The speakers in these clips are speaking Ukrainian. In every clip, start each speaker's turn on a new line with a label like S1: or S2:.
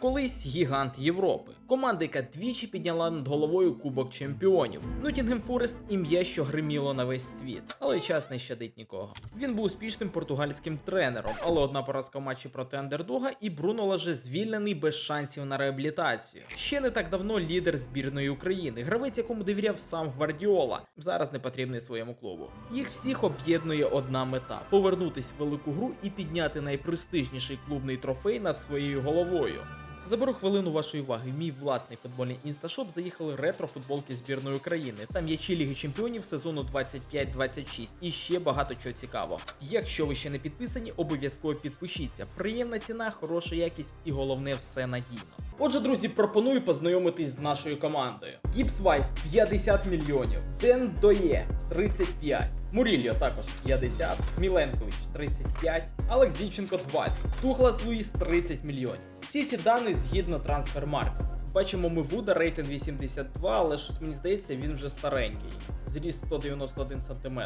S1: Колись гігант Європи. Команда, яка двічі підняла над головою Кубок Чемпіонів. Нотінгем Форест ім'я, що гриміло на весь світ, але час не щадить нікого. Він був успішним португальським тренером, але одна поразка в матчі проти андердога, і Бруно Лаже звільнений без шансів на реабілітацію. Ще не так давно лідер збірної України, гравець, якому довіряв сам Гвардіола, зараз не потрібний своєму клубу. Їх всіх об'єднує одна мета: повернутись в велику гру і підняти найпрестижніший клубний трофей над своєю головою. Заберу хвилину вашої уваги. Мій власний футбольний інсташоп заїхали ретро-футболки збірної України та м'ячі Ліги Чемпіонів сезону 25-26 і ще багато чого цікавого. Якщо ви ще не підписані, обов'язково підпишіться. Приємна ціна, хороша якість і головне все надійно. Отже, друзі, пропоную познайомитись з нашою командою. Гіпс Вайт 50 мільйонів, Ден Доє 35, Мурільо також 50, Міленкович 35, Алекс Зінченко 20, Тухлас Луїс 30 мільйонів. Всі ці дані згідно трансфермарка. Бачимо ми Вуда, рейтинг 82, але щось мені здається, він вже старенький. Зріст 191 см.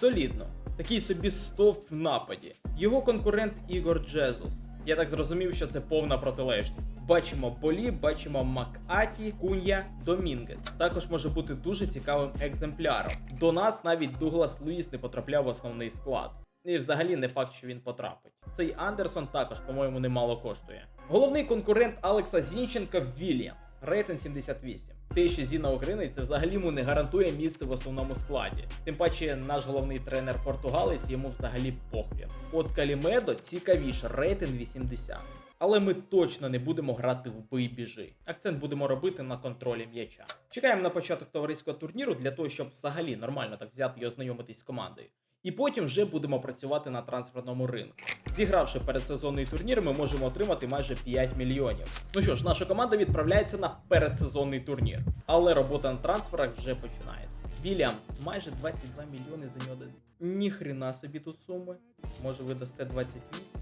S1: Солідно. Такий собі стовп в нападі. Його конкурент Ігор Джезус. Я так зрозумів, що це повна протилежність. Бачимо Болі, бачимо Макаті, Кунья, Домінгес. Також може бути дуже цікавим екземпляром. До нас навіть Дуглас Луїс не потрапляв в основний склад. І взагалі не факт, що він потрапить. Цей Андерсон також, по-моєму, немало коштує. Головний конкурент Алекса Зінченка Вільямс, рейтинг 78. Те, що Зіна українець, це взагалі йому не гарантує місце в основному складі. Тим паче, наш головний тренер португалець йому взагалі похрін. От Калімедо цікавіше, рейтинг 80. Але ми точно не будемо грати в бий біжи. Акцент будемо робити на контролі м'яча. Чекаємо на початок товариського турніру для того, щоб взагалі нормально так взяти і ознайомитись з командою. І потім вже будемо працювати на трансферному ринку. Зігравши передсезонний турнір, ми можемо отримати майже 5 мільйонів. Ну що ж, наша команда відправляється на передсезонний турнір. Але робота на трансферах вже починається. Вільямс, майже 22 мільйони за нього. Ніхрена собі тут суми. Може ви дасте 28?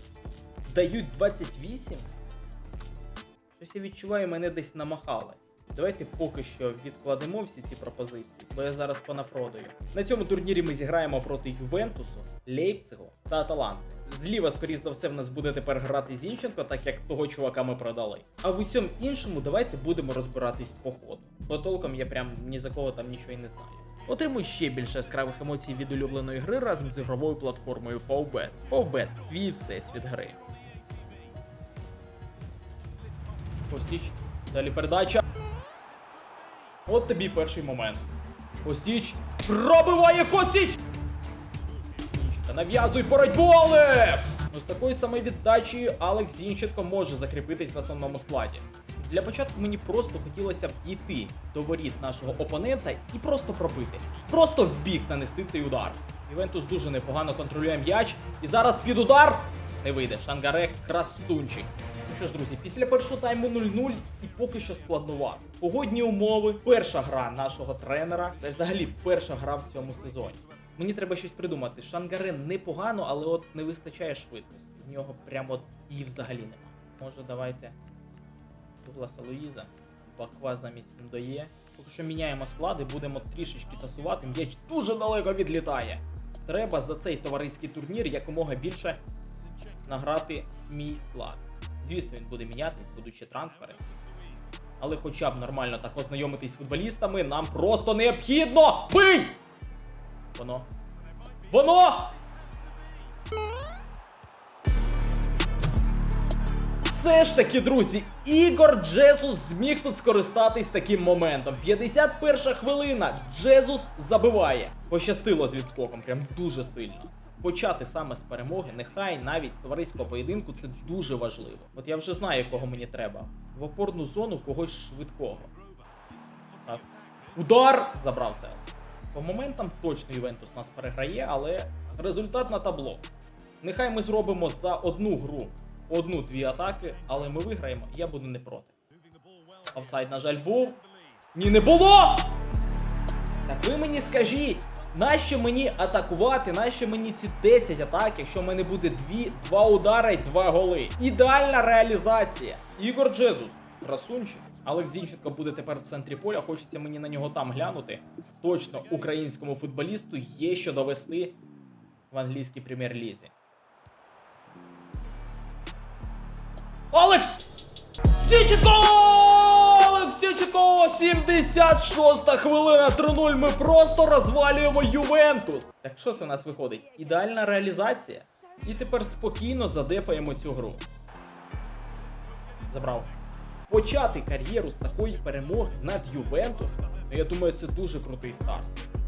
S1: Дають 28? Щось я відчуваю, мене десь намахали. Давайте поки що відкладемо всі ці пропозиції, бо я зараз понапродаю. На цьому турнірі ми зіграємо проти Ювентусу, Лейпцигу та Аталанти. Зліва, скоріш за все, в нас буде тепер грати Зінченко, так як того чувака ми продали. А в усьому іншому давайте будемо розбиратись по ходу. Бо толком я прям ні за кого там нічого і не знаю. Отримуй ще більше яскравих емоцій від улюбленої гри разом з ігровою платформою Favbet. Favbet – твій всесвіт гри. Костіч. Далі передача. От тобі перший момент. Костіч. Пробиває Костіч! Зінченко, нав'язуй боротьбу, Алекс! Ну, з такою самою віддачею Алекс Зінченко може закріпитись в основному складі. Для початку мені просто хотілося б дійти до воріт нашого опонента і просто пробити. Просто в бік нанести цей удар. Ювентус дуже непогано контролює м'яч. І зараз під удар не вийде. Шангаре красунчик. Що ж, друзі, після першого тайму 0-0 і поки що складнувато. Погодні умови, перша гра нашого тренера, та взагалі перша гра в цьому сезоні. Мені треба щось придумати. Шангаре непогано, але от не вистачає швидкості. В нього прямо її взагалі нема. Може, давайте Дугласа Луїза, Баква замість Ндоє. Поки що міняємо склад і будемо трішечки тасувати. М'яч дуже далеко відлітає. Треба за цей товариський турнір якомога більше награти мій склад. Звісно, він буде мінятись, будуть ще трансфери. Але хоча б нормально так ознайомитись з футболістами, нам просто необхідно. Бий! Воно. Воно! Все ж таки, друзі, Ігор Джесус зміг тут скористатись таким моментом. 51 хвилина. Джезус забиває. Пощастило з відскоком, прям дуже сильно. Почати саме з перемоги, нехай навіть товариського поєдинку це дуже важливо. От я вже знаю, кого мені треба. В опорну зону когось швидкого. Так. Удар! Забрався. По моментам точно Ювентус нас переграє, але результат на табло. Нехай ми зробимо за одну гру одну-дві атаки, але ми виграємо, я буду не проти. Офсайд, на жаль, був. Ні, не було! Так ви мені скажіть, нащо мені атакувати, нащо мені ці 10 атак, якщо в мене буде 2, 2 удари і 2 голи? Ідеальна реалізація. Ігор Джезус, красунчик. Алекс Зінченко буде тепер в центрі поля, хочеться мені на нього там глянути. Точно українському футболісту є що довести в англійській прем'єр-лізі. Алекс! Зінченко! Олексійченко! 76 хвилина 3-0. Ми просто розвалюємо Ювентус. Так що це у нас виходить? Ідеальна реалізація. І тепер спокійно задефаємо цю гру. Забрав. Почати кар'єру з такої перемоги над Ювентусом, ну, я думаю, це дуже крутий старт.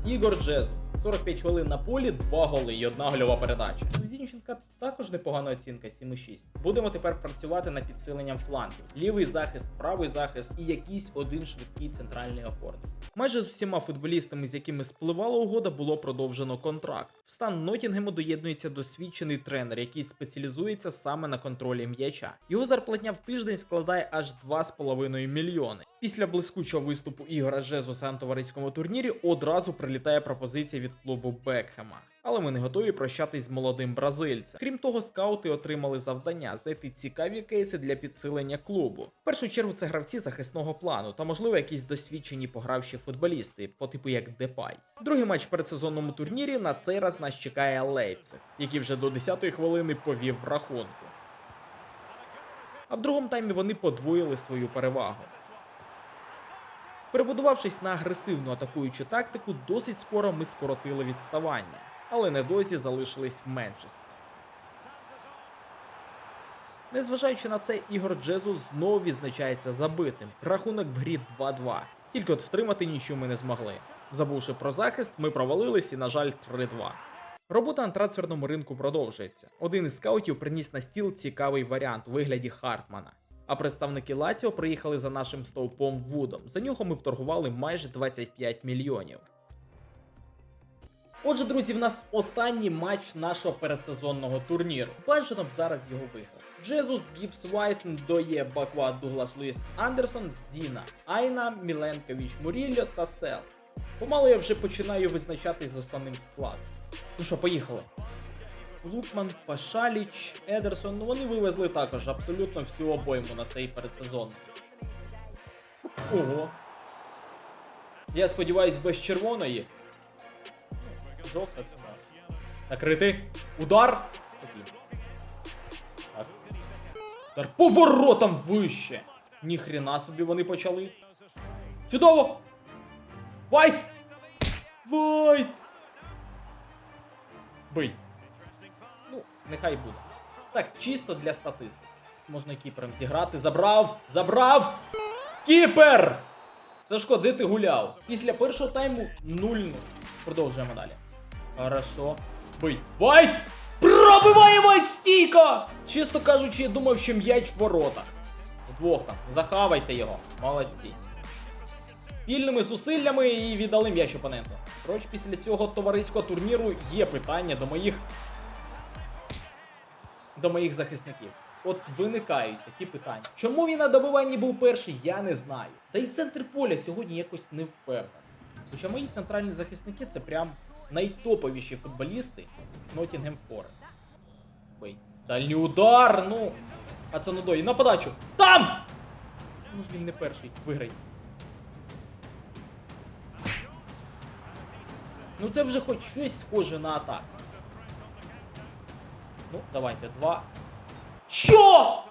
S1: Ігор Джезус, 45 хвилин на полі, 2 голи і одна гольова передача. У Зінченка також непогана оцінка 7,6. Будемо тепер працювати над підсиленням флангів. Лівий захист, правий захист і якийсь один швидкий центральний опорт. Майже з усіма футболістами, з якими спливала угода, було продовжено контракт. В стан Нотінгему доєднується досвідчений тренер, який спеціалізується саме на контролі м'яча. Його зарплатня в тиждень складає аж 2,5 мільйони. Після блискучого виступу Ігора Жезуса на товариському турнірі одразу прилітає пропозиція від клубу Бекхема. Але ми не готові прощатись з молодим бразильцем. Крім того, скаути отримали завдання знайти цікаві кейси для підсилення клубу. В першу чергу це гравці захисного плану та, можливо, якісь досвідчені погравші футболісти, по типу як Депай. Другий матч в передсезонному турнірі на цей раз нас чекає Лейпциг, який вже до 10-ї хвилини повів в рахунку. А в другому таймі вони подвоїли свою перевагу. Перебудувавшись на агресивну атакуючу тактику, досить скоро ми скоротили відставання, але недовзі залишились в меншості. Незважаючи на це, Ігор Джезус знову відзначається забитим. Рахунок в грі 2-2. Тільки от втримати нічого ми не змогли. Забувши про захист, ми провалились і, на жаль, 3-2. Робота на трансферному ринку продовжується. Один із скаутів приніс на стіл цікавий варіант у вигляді Хартмана. А представники Лаціо приїхали за нашим стовпом Вудом. За нього ми вторгували майже 25 мільйонів. Отже, друзі, в нас останній матч нашого передсезонного турніру. Бажано б зараз його виграти. Джезус, Гіпс Вайт, Доє, Баква, Дуглас Луїс Андерсон, Зіна, Айна, Міленкович, Мурільо та Селс. Помало я вже починаю визначатись з основним складом. Ну що, поїхали. Лукман, Пашаліч, Едерсон, ну вони вивезли також абсолютно всю обойму на цей передсезон. Ого. Я сподіваюсь, без червоної. Жовта це наш. Накрити. Удар. Так. Удар поворотом вище. Ніхрена собі вони почали. Чудово! Вайт! Вайт! Бий. Нехай буде. Так, чисто для статистики. Можна кіпером зіграти. Забрав! Забрав! Кіпер! Сашко, де ти гуляв? Після першого тайму 0-0. Продовжуємо далі. Хорошо. Бий. Вайт! Пробиває Вайт! Чесно кажучи, я думав, що м'яч в воротах. Вдвох там. Захавайте його. Молодці. Спільними зусиллями і віддали м'яч опоненту. Коротше, після цього товариського турніру є питання до моїх. До моїх захисників. От виникають такі питання. Чому він на добиванні був перший, я не знаю. Та й центр поля сьогодні якось не впевнений. Хоча мої центральні захисники це прям найтоповіші футболісти Ноттінгем Форест. Бий. Дальній удар, ну. А це Нудой. На подачу. Там! Ну ж він не перший. Виграй. Ну це вже хоч щось схоже на атаку. Ну, давайте, два. Що?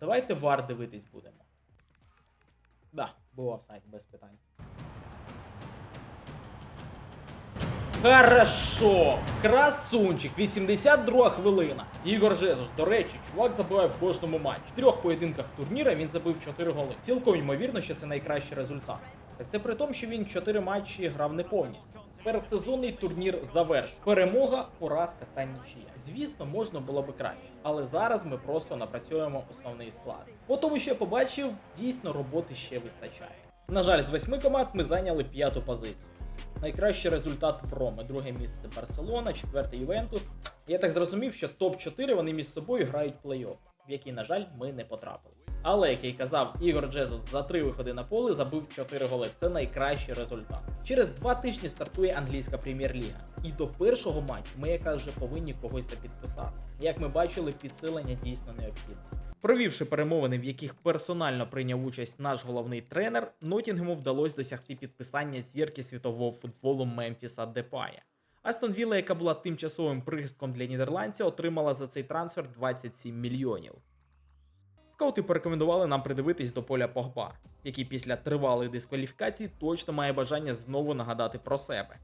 S1: Давайте вар дивитись будемо. Да, був офсайд, без питань. Хорошо! Красунчик! 82 хвилина. Ігор Жезус, до речі, чувак забиває в кожному матчі. В трьох поєдинках турніра він забив 4 голи. Цілком ймовірно, що це найкращий результат. Це при тому, що він 4 матчі грав не повністю. Передсезонний турнір завершив. Перемога, поразка та нічия. Звісно, можна було би краще, але зараз ми просто напрацюємо основний склад. По тому, що я побачив, дійсно роботи ще вистачає. На жаль, з восьми команд ми зайняли п'яту позицію. Найкращий результат в Роми, друге місце Барселона, четверте Ювентус. Я так зрозумів, що топ-4 вони між собою грають плей-офф, в який, на жаль, ми не потрапили. Але, як я й казав, Ігор Джезус за три виходи на поле забив 4 голи. Це найкращий результат. Через два тижні стартує англійська прем'єр-ліга. І до першого матчу ми якраз вже повинні когось та підписати. Як ми бачили, підсилення дійсно необхідне. Провівши перемовини, в яких персонально прийняв участь наш головний тренер, Нотінгему вдалося досягти підписання зірки світового футболу Мемфіса Депая. Астон Вілла, яка була тимчасовим прихистком для нідерландця, отримала за цей трансфер 27 мільйонів. Скаути порекомендували нам придивитись до поля Погба, який після тривалої дискваліфікації точно має бажання знову нагадати про себе.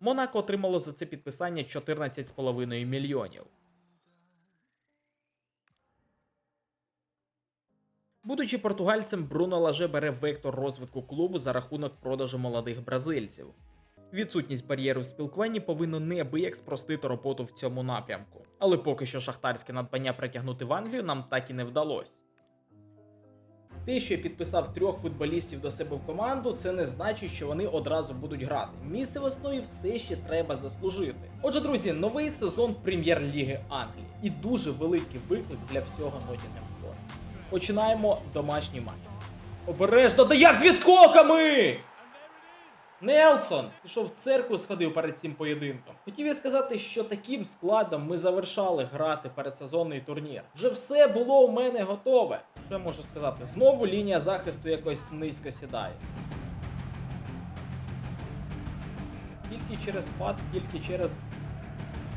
S1: Монако отримало за це підписання 14,5 мільйонів. Будучи португальцем, Бруно Лаже бере вектор розвитку клубу за рахунок продажу молодих бразильців. Відсутність бар'єру в спілкуванні повинно неабияк спростити роботу в цьому напрямку. Але поки що шахтарське надбання притягнути в Англію нам так і не вдалося. Те, що я підписав трьох футболістів до себе в команду, це не значить, що вони одразу будуть грати. Місце в основі все ще треба заслужити. Отже, друзі, новий сезон прем'єр-ліги Англії і дуже великий виклик для всього Nottingham Forest. Починаємо домашній матч. Обережно, да як з відскоками! Нелсон пішов в церкву, сходив перед цим поєдинком. Хотів я сказати, що таким складом ми завершали грати передсезонний турнір. Вже все було у мене готове. Що я можу сказати? Знову лінія захисту якось низько сідає. Тільки через пас, тільки через.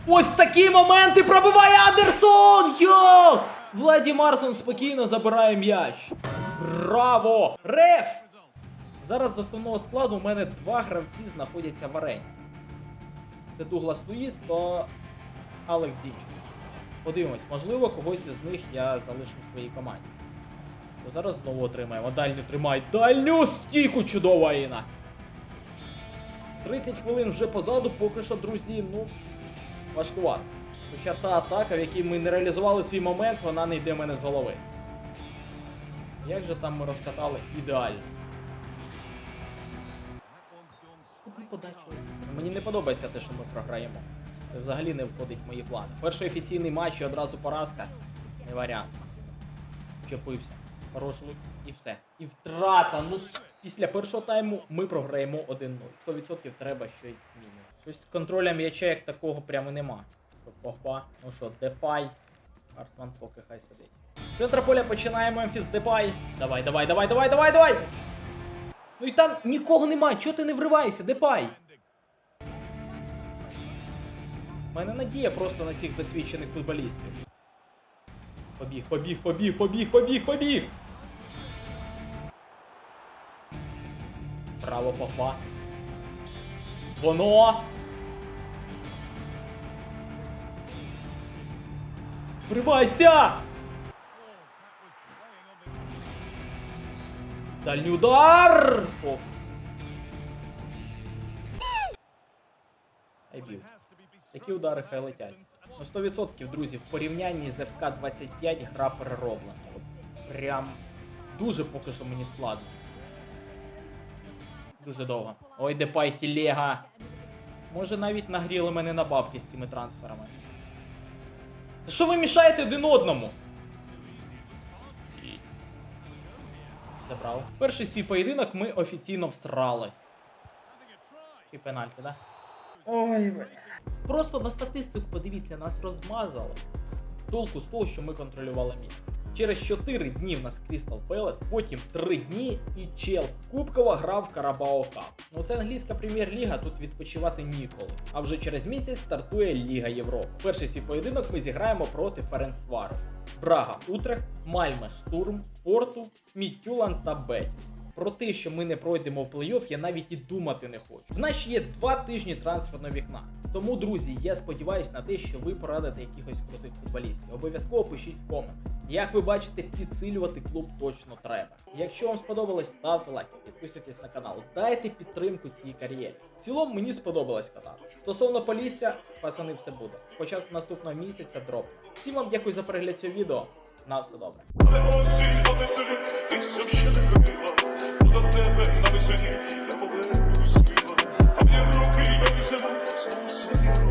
S1: Ось такі моменти пробиває Андерсон! Як? Владі Марсон спокійно забирає м'яч. Браво! Реф! Зараз з основного складу у мене два гравці знаходяться в арені. Це Дуглас Луїс та Алекс Зінченко. Подивимось, можливо, когось із них я залишу в своїй команді. То зараз знову отримаємо. Дальню тримай. Дальню стійку чудова Іна. 30 хвилин вже позаду, поки що, друзі, ну, важкувато. Хоча та атака, в якій ми не реалізували свій момент, вона не йде в мене з голови. Як же там ми розкатали ідеально. Подачу? Мені не подобається те, що ми програємо. Це взагалі не входить в мої плани. Перший офіційний матч і одразу поразка. Не варіант. Чепився. Хорош лук і все. І втрата. Ну після першого тайму ми програємо 1-0. 100% треба щось змінювати. Щось з контролем м'яча як такого прямо нема. Погба. Ну що, Депай. Хартман поки хай сидить. З поля починає Мемфіс Депай. Давай, давай, давай, давай, давай, давай! Ну і там нікого нема, чого ти не вриваєшся, Депай? У мене надія просто на цих досвідчених футболістів. Побіг, побіг, побіг, побіг, побіг, побіг! Право Погба. Воно! Вривайся! Дальній удар! Повз. Ай бів. Такі удари хай летять. Ну 100%, друзі, в порівнянні з ФК-25 гра перероблена. От прям дуже поки що мені складно. Дуже довго. Ой, Депай тілега. Може навіть нагріли мене на бабки з цими трансферами. Та що ви мішаєте один одному? Забрав. Перший свій поєдинок ми офіційно всрали. І пенальті, да? Ой, бля. Просто на статистику подивіться, нас розмазали. Толку з того, що ми контролювали між. Через 4 дні в нас Крістал Пелес, потім 3 дні і Челс. Кубкова гра в Карабао Кап. Ну це англійська прем'єр-ліга, тут відпочивати ніколи. А вже через місяць стартує Ліга Європи. Перший свій поєдинок ми зіграємо проти Ференцвару. Брага Утрехт, Мальме Штурм, Порту, Мітюлан та Бетіс. Про те, що ми не пройдемо в плей-офф, я навіть і думати не хочу. В нас ще є два тижні трансферного вікна. Тому, друзі, я сподіваюся на те, що ви порадите якихось крутих футболістів. Обов'язково пишіть в коменти. Як ви бачите, підсилювати клуб точно треба. Якщо вам сподобалось, ставте лайки, підписуйтесь на канал, дайте підтримку цій кар'єрі. В цілому мені сподобалось катати. Стосовно Полісся, пацани, все буде. Спочатку наступного місяця дроп. Всім вам дякую за перегляд цього відео. На все добре.
S2: До тебе на я повернусь. Твої. Thank you.